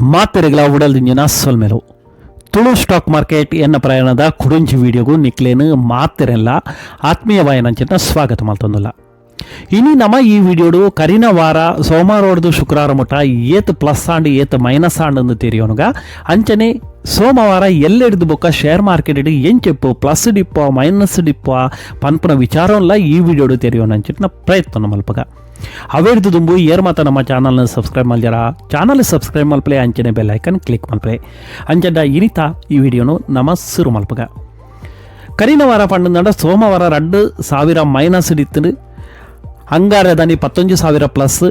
ಮಾತೆರೆಗಳ ಉಡಲ್ದಿಂಜಿನ ಸೊಲ್ಮೆಲು Tulu stock market ಎನ್ನ ಪ್ರಯಾಣದ ಕುಡುಂಜಿ ವಿಡಿಯೋಗೂ ನಿಕ್ಲೇನು ಮಾತೆರೆಲ್ಲ ಆತ್ಮೀಯವಾಯನಂಚಿನ ಸ್ವಾಗತ ಮಾಡ್ತಂದಿಲ್ಲ ಇನಿ ನಮ್ಮ ಈ ವಿಡಿಯೋಡು ಕರಿನ ವಾರ ಸೋಮವಾರ ಹೊಡೆದು ಶುಕ್ರವಾರ ಮುಟ ಏತ್ ಪ್ಲಸ್ ಆಂಡ್ ಏತ್ ಮೈನಸ್ ಆಂಡ್ ಅಂದು ಅಂಚನೆ ಸೋಮವಾರ ಎಲ್ಲೆಡ್ದು ಬೊಕ್ಕ ಶೇರ್ ಮಾರ್ಕೆಟ್ ಎಂಚೆಪ್ಪು ಪ್ಲಸ್ ಡಿಪ್ಪ ಮೈನಸ್ ಡಿಪ್ಪ ಪನ್ಪುನ ವಿಚಾರವಲ್ಲ ಈ ವಿಡಿಯೋಡು ತೆರೆಯೋನಂಚಿನ ಪ್ರಯತ್ನ ಮಲ್ಪಗ ಅವೇರ್ದು ತುಂಬು ಏರ್ ಮಾತಾ ನಮ್ಮ ಚಾನಲ್ನ ಸಬ್ಸ್ಕ್ರೈಬ್ ಮಾಡ್ಯಾರ ಚಾನಲ್ ಸಬ್ಸ್ಕ್ರೈಬ್ ಮಲ್ಪಲೆ ಅಂಚನೆ ಬೆಲ್ ಐಕನ್ ಕ್ಲಿಕ್ ಮಲ್ಪಲೆ ಅಂಚೆಡ್ಡ ಇನಿತ ಈ ವಿಡಿಯೋನು ನಮ್ಮ ಶುರು ಮಲ್ಪಗ. ಕರಿನ ವಾರ ಪಂಡ ಸೋಮವಾರ ರಡ್ಡು ಸಾವಿರ ಮೈನಸ್ ಇತ್ತು ಹಂಗಾರ ದಾನಿ ಪತ್ತೊಂದು ಸಾವಿರ ಪ್ಲಸ್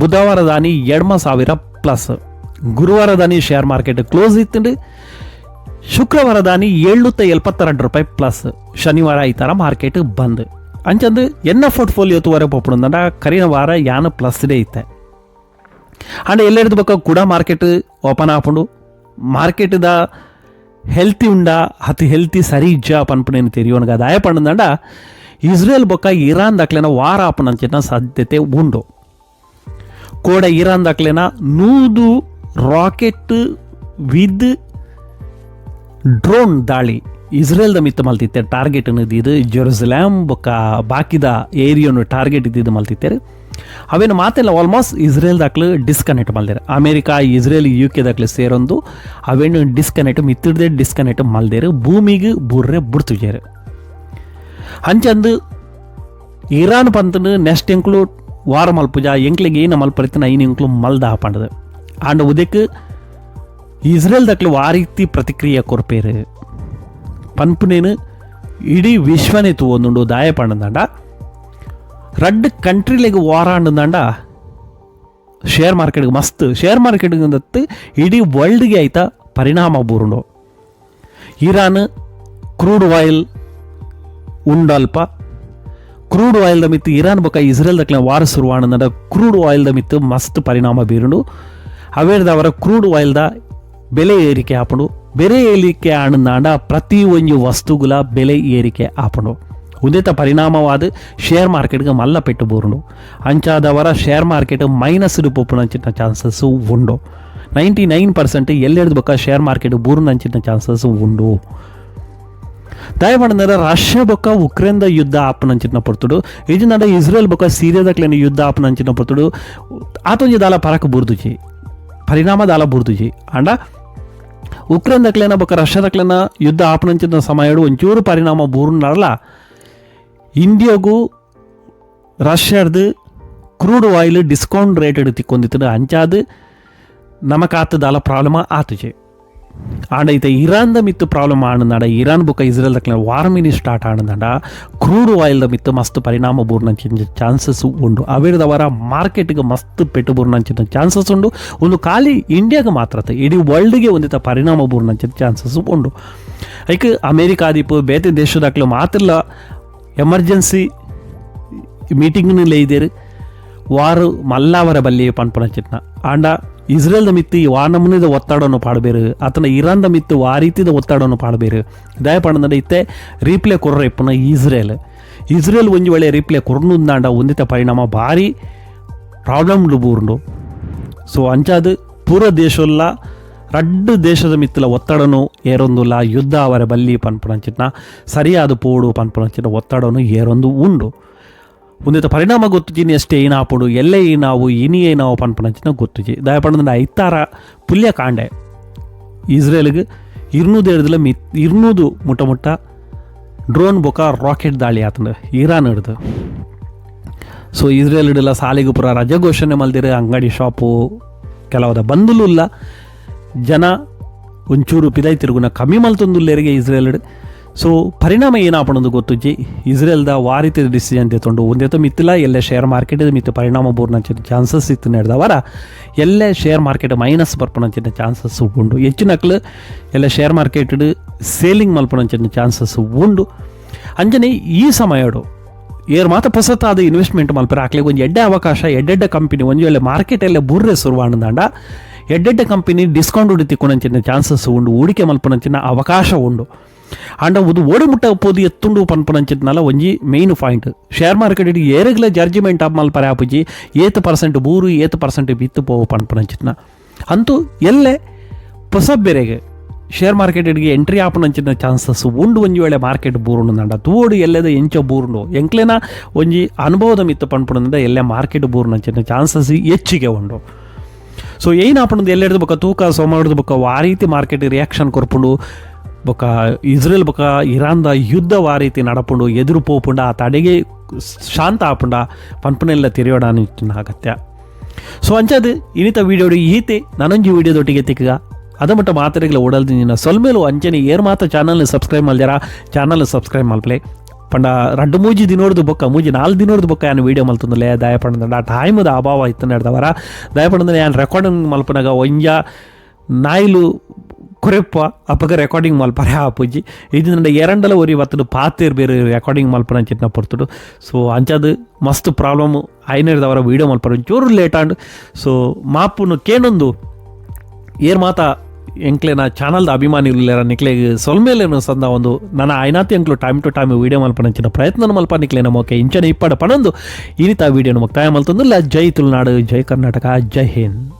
ಬುಧವಾರ ದಾನಿ ಎಡ್ಮ ಸಾವಿರ ಪ್ಲಸ್ ಗುರುವಾರ ದಾನಿ ಶೇರ್ ಮಾರ್ಕೆಟ್ ಕ್ಲೋಸ್ ಇತ್ತು ಶುಕ್ರವಾರ ದಾನಿ ಏಳ್ನೂತ್ತ ಎಲ್ಪತ್ತೆರಡು ರೂಪಾಯಿ ಪ್ಲಸ್ ಶನಿವಾರ ಈ ಥರ ಮಾರ್ಕೆಟ್ ಬಂದ್. ಅಂಚಂದು ಎನ್ನ ಪೋರ್ಟ್ಫೋಲಿಯೋ ತುವರೆ ಪೊಪ್ಪುಂದಂಡ ಕರಿನ ವಾರ ಯಾನ ಪ್ಲಸ್ ಡೇ ಇತ್ತೆ ಅಂಡ್ ಎಲ್ಲೆಡ್ದು ಬಕ್ಕ ಕೂಡ ಮಾರ್ಕೆಟ್ ಓಪನ್ ಆಪುಂಡು. ಮಾರ್ಕೆಟ್ದ ಹೆಲ್ತಿ ಉಂಡ, ಅತಿ ಹೆಲ್ತಿ ಸರಿ ಇಜ್ಜ ಪನ್ಪುಣೇನು ತೆರಿಯೋನ್ಗ ದಾಯ ಪಂಡಂಡ ಇಸ್ರೇಲ್ ಬೊಕ್ಕ ಇರಾನ್ ದಾಕ್ಲೆನ ವಾರ ಆಪನಂಚಿನ ಸಾಧ್ಯತೆ ಉಂಡು. ಕೋಡ ಇರಾನ್ ದಾಕ್ಲೆನ ನೂದು ರಾಕೆಟ್ ವಿದ್ ಡ್ರೋನ್ ದಾಳಿ. ಇಸ್ರೇಲ್ದ ಮಿತ್ತ ಮಲ್ತಿತ್ತೆ ಟಾರ್ಗೆಟ್ ಇದು ಜೆರುಸಲೇಮ್ ಬೊಕ್ಕ ಬಾಕಿದ ಏರಿಯನ್ನು ಟಾರ್ಗೆಟ್ ಇದ್ದಿದ್ದು ಮಲ್ತಿತ್ತೇರಿ. ಅವೇನು ಮಾತೆಲ್ಲ ಆಲ್ಮೋಸ್ಟ್ ಇಸ್ರೇಲ್ ದಾಕ್ಲು ಡಿಸ್ಕನೆಕ್ಟ್ ಮಲ್ದೇರು. ಅಮೇರಿಕಾ, ಇಸ್ರೇಲ್ ಯು ಕೆ ದಾಕ್ಲು ಸೇರೊಂದು, ಅವೇನು ಡಿಸ್ಕನೆಕ್ಟ್ ಮಿತ್ತಿಡ್ದೆ ಡಿಸ್ಕನೆಕ್ಟ್ ಮಲ್ದೇರು. ಭೂಮಿಗೆ ಬುರ್ರೆ ಬುಡ್ತುಜೇರು ಅಂಚಂದು ಇರಾನ್ ಪಂತನು ನೆಕ್ಸ್ಟ್ ಎಂಕ್ಲು ವಾರ ಮಲ್ಪುಜ ಎಂಕ್ಲಿಗೆ ಏನು ಮಲ್ಪರಿತನ ಐನು ಎಂಕ್ಲು ಮಲ್ದ ಹಾಪಂಡದು. ಆಂಡ್ ಉದಕ್ಕೆ ಇಸ್ರೇಲ್ ದಾಕ್ಲು ವಾರಿತಿ ಪ್ರತಿಕ್ರಿಯೆ ಕೊರ್ಪೇರು. ಪನ್ಪುನೇನು ಇಡೀ ವಿಶ್ವನೇ ತೂವೊಂದುಂಡು ದಾಯ ರಡ್ ಕಂಟ್ರಿಲೆಗ್ ವಾರ ಶೇರ್ ಮಾರ್ಕೆಟ್ಗೆ ಮಸ್ತ್. ಶೇರ್ ಮಾರ್ಕೆಟ್ಗೆ ದತ್ತು ಇಡೀ ವರ್ಲ್ಡ್ಗೆ ಆಯ್ತಾ ಪರಿಣಾಮ ಬೂರುಂಡು. ಇರಾನ್ ಕ್ರೂಡ್ ಆಯಿಲ್ ಉಂಡಲ್ಪ ಕ್ರೂಡ್ ಆಯಿಲ್ದ ಮಿತ್ತು ಇರಾನ್ ಬಕ ಇಸ್ರೇಲ್ ದಕ್ಲೆ ವಾರ ಶುರುವಾಣದ ಕ್ರೂಡ್ ಆಯಿಲ್ದ ಮಿತ್ತು ಮಸ್ತ್ ಪರಿಣಾಮ ಬೀರುಂಡು. ಅವೇರ್ದ ಅವರ ಕ್ರೂಡ್ ಆಯಿಲ್ದ ಬೆಲೆ ಏರಿಕೆ ಆಪುಂಡು ಬೆಲೆ ಏರಿಕೆ ಆಣಂದಾಂಡ ಪ್ರತಿ ಒಂದು ವಸ್ತುಗಳ ಬೆಲೆ ಏರಿಕೆ ಆಪುಂಡು. ಉದಿತ ಪರಿಣಾಮವಾದ ಮಾರ್ಕೆಟ್ಗೆ ಮಲ್ಲ ಪೆಟ್ಟು ಬೋರುಂಡು. ಅಂಚಾದವರ ಶೇರ್ ಮಾರ್ಕೆಟ್ ಮೈನಸ್ ಪೊಪ್ಪುನಂಚಿನ ಚಾನ್ಸಸ್ ಉಂಡು. ನೈಂಟಿ ನೈನ್ ಪರ್ಸೆಂಟ್ ಎಲ್ಲೆಡ್ದು ಬೊಕ್ಕ ಶೇರ್ ಮಾರ್ಕೆಟ್ ಬೂರುನಂಚಿನ ಚಾನ್ಸಸ್ ಉಂಡು. ದಯಮಾಡಿದ್ರೆ ರಷ್ಯಾ ಬೊಕ್ಕ ಉಕ್ರೇನ್ದ ಯುದ್ಧ ಆಪನಂಚಿನ ಪೊರ್ತುಡು. ಇದು ನಡ ಇಸ್ರೇಲ್ ಬೊಕ್ಕ ಸಿರಿಯಾದಕ್ಲೇನ ಯುದ್ಧ ಆಪನಂಚಿನ ಪೊರ್ತುಡು. ಆತೊಂಜಿ ದಾಲ ಪರಕ ಬುರ್ದುಜಿ ಪರಿಣಾಮ ದಾಲ ಬುರ್ದುಜಿ ಅಂಡ ಉಕ್ರೇನ್ ದಕ್ಲೇನ ಬೊಕ್ಕ ರಷ್ಯಾ ದಕ್ಲೇನ ಯುದ್ಧ ಆಪನಂಚಿನ ಸಮಯಡು ಒಂಚೂರು ಪರಿಣಾಮ ಬೂರ್ನಲ್ಲ ಇಂಡಿಯಾಗೂ ರಷ್ಯಾಡ್ದು ಕ್ರೂಡ್ ಆಯಿಲ್ ಡಿಸ್ಕೌಂಟ್ ರೇಟ್ ಎಡು ತಿಕ್ಕೊಂದಿತ್ತು ಅಂಚಾದು ನಮಕ್ ಆತದಾಲ ಪ್ರಾಬ್ಲಮ್ ಆತುಜೆ. ಆಂಡ ಈತ ಇರಾನ್ದ ಮಿತ್ತು ಪ್ರಾಬ್ಲಮ್ ಆನಂದಾಂಡ ಇರಾನ್ ಬುಕ್ಕ ಇಸ್ರೇಲ್ ದಕ್ಲ ವಾರ್ ಮಿನಿ ಸ್ಟಾರ್ಟ್ ಆನಂದಾಂಡ ಕ್ರೂಡ್ ಆಯಿಲ್ದ ಮಿತ್ತು ಮಸ್ತ್ ಪರಿಣಾಮ ಬೂರ್ನಂಚಿನ ಚಾನ್ಸಸ್ ಉಂಡು. ಅವೇರ್ದವರ ಮಾರ್ಕೆಟ್ಗೆ ಮಸ್ತ್ ಪೆಟ್ಟು ಬೂರ್ನಂಚಿನ ಚಾನ್ಸಸ್ ಉಂಡು. ಒಂದು ಖಾಲಿ ಇಂಡಿಯಾಗೆ ಮಾತ್ರ ಇಡೀ ವರ್ಲ್ಡ್ಗೆ ಒಂದಿತ ಪರಿಣಾಮ ಬೂರ್ನಂಚಿನ ಚಾನ್ಸಸ್ ಉಂಡು. ಐಕ್ ಅಮೇರಿಕಾದೀಪು ಬೇತೆ ದೇಶದಾಕ್ಲು ಮಾತಿಲ್ಲ, ಎಮರ್ಜೆನ್ಸಿ ಮೀಟಿಂಗ್ನಲ್ಲೇ ಇದ್ದೀರಿ ವಾರು ಮಲ್ಲಾವರ ಬಲ್ಲಿ ಪನ್ಪನಚಿತ್ನ. ಆಂಡ ಇಸ್ರೇಲ್ದ ಮಿತ್ತಿ ವಾನಮುನಿದ ಒತ್ತಡವನ್ನು ಪಾಡಬೇರು. ಆತನ ಇರಾನ್ದ ಮಿತ್ತು ಆ ರೀತಿದ ಒತ್ತಡವನ್ನು ಪಾಡಬೇರು. ದಯ ಪಂಡ ಇತ್ತೆ, ರೀಪ್ಲೇ ಕೊರ್ರ ಇಪ್ಪನ ಇಸ್ರೇಲ್. ಇಸ್ರೇಲ್ ಒಂಜಿ ವೇಳೆ ರೀಪ್ಲೇ ಕೊರ್ನುಂದಾಂಡ ಒಂದಿತ ಪರಿಣಾಮ ಭಾರಿ ಪ್ರಾಬ್ಲಮ್ ಬೂರುಂಡು ಸೊ ಅಂಚಾದ ಪೂರ ದೇಶಲ್ಲ, ರಡ್ಡು ದೇಶದ ಮಿತ್ತಲ ಒತ್ತಡನು ಏರೊಂದುಲ್ಲ. ಯುದ್ಧ ಅವರ ಬಲ್ಲಿ ಪನ್ಪುನಂಚಿನ ಸರಿಯಾದ ಪೋಡು ಪನ್ಪುನಂಚಿನ ಒತ್ತಡನು ಏರೊಂದು ಉಂಡು. ಒಂದಿತ ಪರಿಣಾಮ ಗೊತ್ತುಜಿನಿ ಅಷ್ಟೇ ಏನಾಪುಡು ಎಲ್ಲೇ ಏನಾವು ಇನಿ ಏನಾವು ಪನ್ಪನಂಚಿನ ಗೊತ್ತುಜಿ ದಯಪಂಡ ಐತಾರ ಪುಲ್ಯ ಕಾಂಡೆ. ಇಸ್ರೇಲ್ಗೆ ಇರ್ನೂದು ಹಿಡ್ದಲ ಮಿ, ಇರ್ನೂದು ಮುಟ್ಟ ಮುಟ್ಟ ಡ್ರೋನ್ ಬೊಕ ರಾಕೆಟ್ ದಾಳಿ ಆತಂದ ಇರಾನ್ ಹಿಡ್ದು. ಸೊ ಇಸ್ರೇಲ್ ಹಿಡಿಲ್ಲ ಸಾಲಿಗೆ ಪುರ ರಜೆ ಘೋಷಣೆ ಮಲ್ದಿರ, ಅಂಗಡಿ ಶಾಪು, ಕೆಲವದ ಬಂದಲೂ ಇಲ್ಲ. ಜನ ಒಂಚೂರು ಪಿದಾಯ್ ತಿರುಗುನ ಕಮ್ಮಿ ಮಲ್ತೊಂದುಲ್ಲೇರಿಗೆ ಇಸ್ರೇಲ್ ಸೊ ಪರಿಣಾಮ ಏನಾಪಣದು ಗೊತ್ತುಜ್ಜಿ ಇಸ್ರೇಲ್ದ ವಾರಿತ ಡಿಸಿಷನ್ ತೆತ್ತೊಂಡು ಒಂದೇತ ಮಿತ್ತಿಲ್ಲ, ಎಲ್ಲ ಶೇರ್ ಮಾರ್ಕೆಟ್ ಮಿತ್ತು ಪರಿಣಾಮ ಬೂರ್ನಂಚಿನ ಚಾನ್ಸಸ್ ಇತ್ತು ನಡೆದವರ ಎಲ್ಲ ಶೇರ್ ಮಾರ್ಕೆಟ್ ಮೈನಸ್ ಬರ್ಪಣಂಚಿನ ಚಾನ್ಸಸ್ ಉಂಡು. ಹೆಚ್ಚಿನಕ್ಲು ಎಲ್ಲ ಶೇರ್ ಮಾರ್ಕೆಟ್ ಸೇಲಿಂಗ್ ಮಲ್ಪಣಂಚಿನ ಚಾನ್ಸಸ್ ಉಂಡು. ಅಂಜನೆ, ಈ ಸಮಯಡು ಏರ್ ಮಾತ ಅದು ಇನ್ವೆಸ್ಟ್ಮೆಂಟ್ ಮಲ್ಪರ. ಹಾಕ್ಲಿ ಒಂದು ಎಡ್ಡೆ ಅವಕಾಶ, ಎಡ್ಡೆಡ್ಡ ಕಂಪನಿ ಒಂದು ವೇಳೆ ಎಲ್ಲ ಬುರ್ರೆ ಸುರುವಾಣದಾಂಡ ಎಡ್ಡೆಡ್ಡ ಕಂಪನಿ ಡಿಸ್ಕೌಂಟ್ ಉಡಿ ಚಾನ್ಸಸ್ ಉಂಡು. ಹೂಡಿಕೆ ಮಲ್ಪನಂಚಿನ ಅವಕಾಶ ಉಂಡು. ಅಂಡ ಉದು ಓಡು ಮುಟ್ಟ ಪೋದು ಎತ್ತುಂಡು ಪನ್ಪನಂಚಿದ್ನಲ್ಲ ಒಂಜಿ ಮೇಯ್ನ್ ಪಾಯಿಂಟ್ ಶೇರ್ ಮಾರ್ಕೆಟ್ ಇಡಿ ಏರೆಗ್ಲ ಜಡ್ಜ್ಮೆಂಟ್ ಆಪ್ ಮಲ್ಪರೆ ಆಪುಜಿ ಏತ್ ಪರ್ಸೆಂಟ್ ಬೂರು ಏತ್ ಪರ್ಸೆಂಟ್ ಬಿತ್ತು ಪೋವು ಪನ್ಪನಂಚಿತ್ನ ಅಂತೂ ಎಲ್ಲೇ ಹೊಸ ಬೇರೆಗೆ ಶೇರ್ ಮಾರ್ಕೆಟಿಗೆ ಎಂಟ್ರಿ ಆಪಣಂಚಿನ ಚಾನ್ಸಸ್ ಉಂಡು ಒಂಜಿ ವೇಳೆ ಮಾರ್ಕೆಟ್ ಬೂರುಂಡು ನಂಡ ತೂಡು ಎಲ್ಲೆದ ಎಂಚ ಬೂರುಂಡು ಎಂಕ್ಲೆನ ಒಂಜಿ ಅನುಭವದ ಮಿತ್ತ ಪನ್ಪುಣದಿಂದ ಎಲ್ಲೇ ಮಾರ್ಕೆಟ್ ಬೂರುನಂಚಿನ ಚಾನ್ಸಸ್ ಹೆಚ್ಚಿಗೆ ಉಂಡು ಸೊ ಏನು ಆಪಣದ ಎಲ್ಲೆಡ್ದು ಬೊಕ ತೂಕ ಸೋಮಾಡ್ದು ಬೊಕ ಆ ರೀತಿ ಮಾರ್ಕೆಟ್ ರಿಯಾಕ್ಷನ್ ಕೊರ್ಪುಂಡು ಬೊಕ ಇಸ್ರೇಲ್ ಬೊಕ ಇರಾನ್ದ ಯುದ್ಧ ಆ ರೀತಿ ನಡಪುಂಡು, ಎದುರು ಪೋಪುಂಡ, ಆ ತಡೆಗೆ ಶಾಂತ ಆಪುಂಡ, ಪನ್ಪನೆಲ್ಲ ತಿರಿಯೋಡ ಅಗತ್ಯ ಸೊ ಅಂಚದು, ಇನಿತ ವೀಡಿಯೋಡು ಈತೆ ನನಂಜಿ ವೀಡಿಯೋದೊಟ್ಟಿಗೆ ತಿಕ್ಕಗ. ಅದ ಮಟ್ಟ ಮಾತ್ರೆಗಳ ಓಡಲ್ದಿ ನಿನ್ನ ಸೊಲ್ಮೇಲು ಅಂಚನೆ ಏರ್ ಮಾತ್ರ ಚಾನಲ್ನ ಸಬ್ಸ್ಕ್ರೈಬ್ ಮಲ್ದ್ಯಾರ ಚಾನಲ್ ಸಬ್ಸ್ಕ್ರೈಬ್ ಮಲ್ಪ್ಲೆ ಪಂಡ ರಡ್ಡು ಮೂಜಿ ದಿನೋರ್ದು ಬೊಕ್ಕ, ಮೂಜಿ ನಾಲ್ಕು ದಿನೋಡ್ದು ಬೊಕ್ಕ ಏನು ವೀಡಿಯೋ ಮಲ್ತಂದಲೇ ದಯಪಡದ ಆ ಟೈಮದ ಅಭಾವ ಇತ್ತು ನಡೆದವರ ದಯಪಡದ ಏನು ರೆಕಾರ್ಡಿಂಗ್ ಮಲ್ಪನಾಗ ಒಂಜ ನಾಯಿಲು ಕೊರೆಪ್ಪ ಅಪಕ ರೆಕಾರ್ಡಿಂಗ್ ಮಲ್ಪರೆ ಆಪುಜಿ ಇದು ನನ್ನ ಎರಡಲ ಒರಿ ಒತ್ತಡು ಪಾತೆರ್ ಬೇರೆ ರೆಕಾರ್ಡಿಂಗ್ ಮಲ್ಪನ ಚಿಟ್ನ ಪೊರ್ತುಡು ಸೊ ಅಂಚದು ಮಸ್ತ್ ಪ್ರಾಬ್ಲಮ್ ಐನರ್ದವರ ವೀಡಿಯೋ ಮಲ್ಪರ ಚೂರು ಲೇಟ್ ಆಂಡ್. ಸೊ ಮಾಪುನು ಕೇನೊಂದು ಏರ್ ಮಾತ ಎಂಕ್ಲೆನ ಚಾನಲ್ದ ಅಭಿಮಾನಿಗಳರ ನಿಕ್ಲೆಗ್ ಸೊಲ್ಮೇಲೇನು ಸಂದ ಒಂದು ನನ್ನ ಐನಾತಿ ಎಂಕ್ಲು ಟೈಮ್ ಟು ಟೈಮ್ ವೀಡಿಯೋ ಮಲ್ಪನಂಚಿನ ಪ್ರಯತ್ನ ಮಲ್ಪ ನಿಕ್ಲೆ ನಮಗೆ ಇಂಚನೆ ಇಪ್ಪಡ ಪಣಂದು ಇನಿತ ವೀಡಿಯೋನ ಮುಕ್ತಾಯ ಮಲ್ತಂದು ಜೈ ತುಳುನಾಡು, ಜೈ ಕರ್ನಾಟಕ, ಜೈ ಹಿಂದ್.